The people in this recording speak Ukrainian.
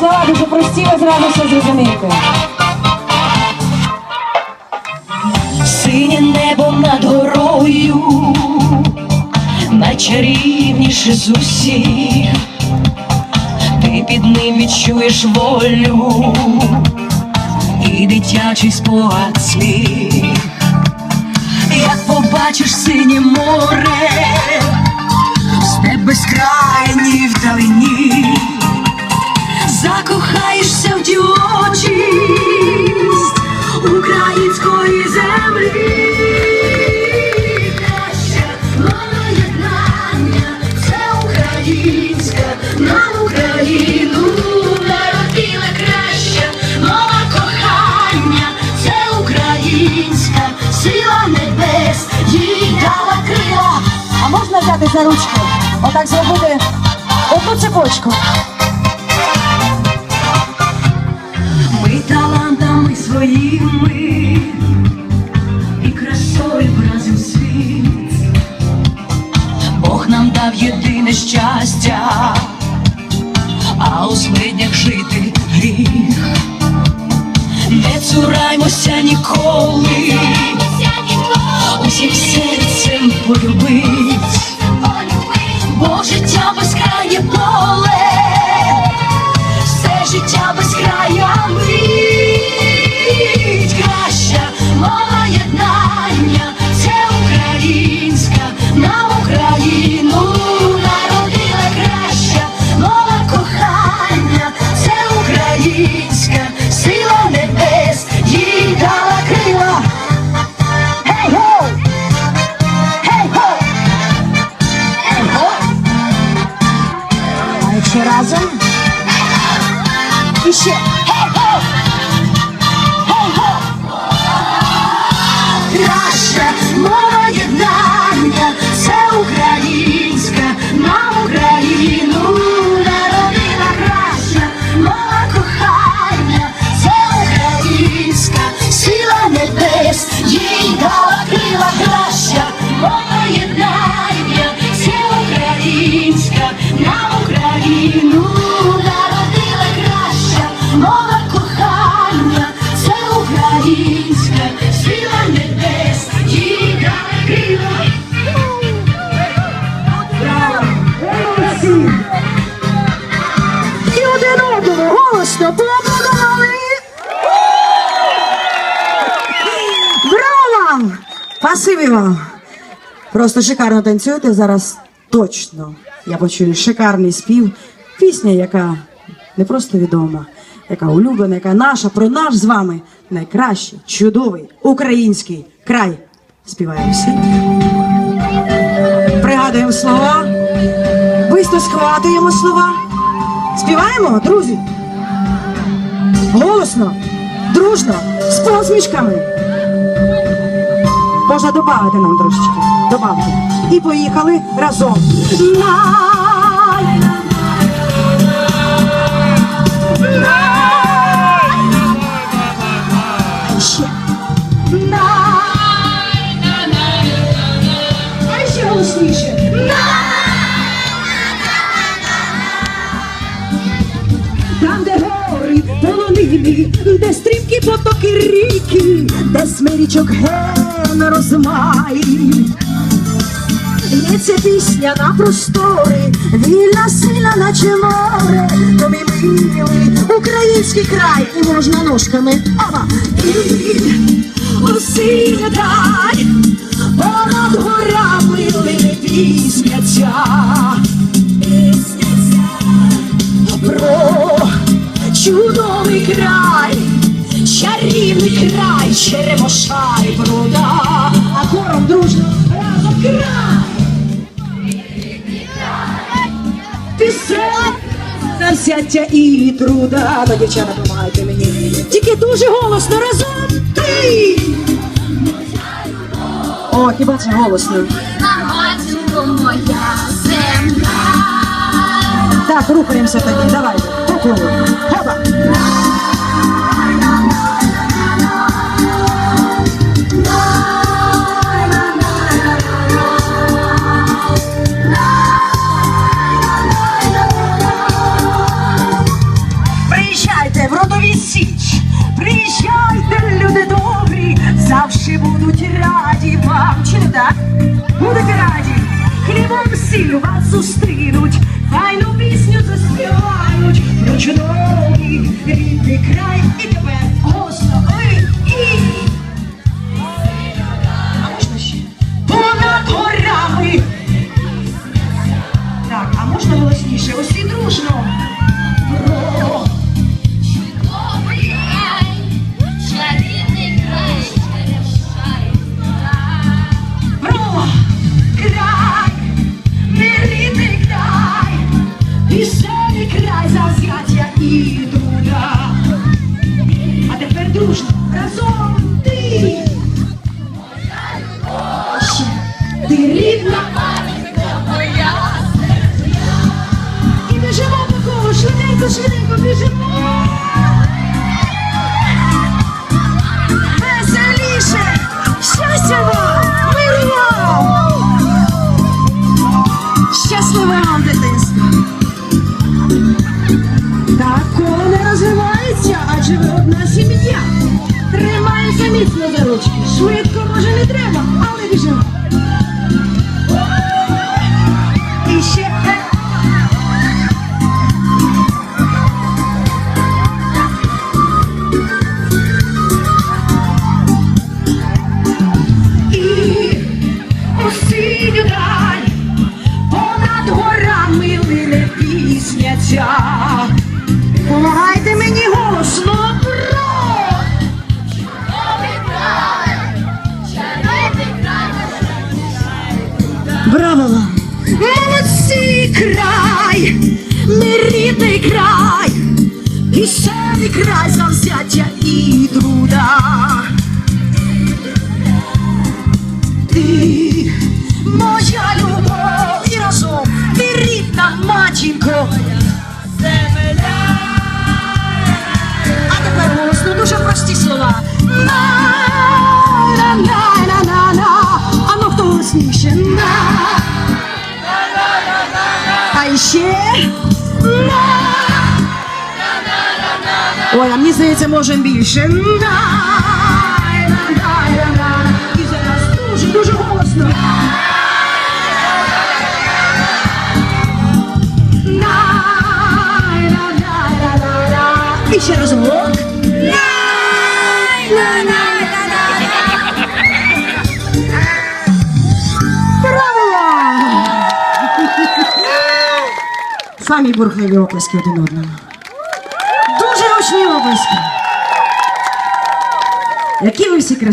слова дуже прості, ви зразу все зрозумієте. Синє небо над горою, найчарівніше з усіх, ти під ним відчуєш волю і дитячий спогад сміх. Як побачиш синє море, степ безкрайній вдалині, взяти за ручки? Отак зробити одну цепочку. Ми талантами своїми полюбить, бо життя безкрає поле. Все життя без края мить І Спасибі вам! Просто шикарно танцюєте зараз точно. Я почую шикарний спів. Пісня, яка не просто відома, яка улюблена, яка наша, про наш з вами найкращий, чудовий український край. Співаємо всі. Пригадуємо слова. Бисто схватуємо слова. Співаємо, друзі. Голосно, дружно, з посмішками. Можна додати нам трошечки. Добавте. І поїхали разом. Ще. Ще голосніше. Там, де гори полонини, де потоки ріки, де смирічок ген розмай. Лється пісня на простори, вільна сильна, наче море, то мій милий український край, і можна ножками ова. І осіндай, понад горами лине пісня ця. Пісня ця про чудовий край, чарівний край, черемоша і а хором дружно разом край. Пісень завзяття і труда. Ну, дівчата, допомагайте мені. Тільки дуже голосно разом три. О, хіба це голосно? Так, рухаємося тоді, давайте. Колу. Хоба. Будуть раді. Хлібом сіль вас зустрінуть, файну пісню заспівають. Про чудовий рідний край. І тепер разом ти. Ще ти рідна. І біжимо по колу, швиденько, швиденько біжимо. Веселіше! Щастя вам! Миру вам! Щасливе вам! Так коло не розвивається, адже ви одна сім'я. Міцно за ручки. Швидко, Браво вам! Молодці край, мирний край, край, ще край завзяття і труда. Ще. Ой, а мені здається, можемо більше. Самі бурхливі оплески один одному. Дуже гучні оплески. Які ви всі красиві.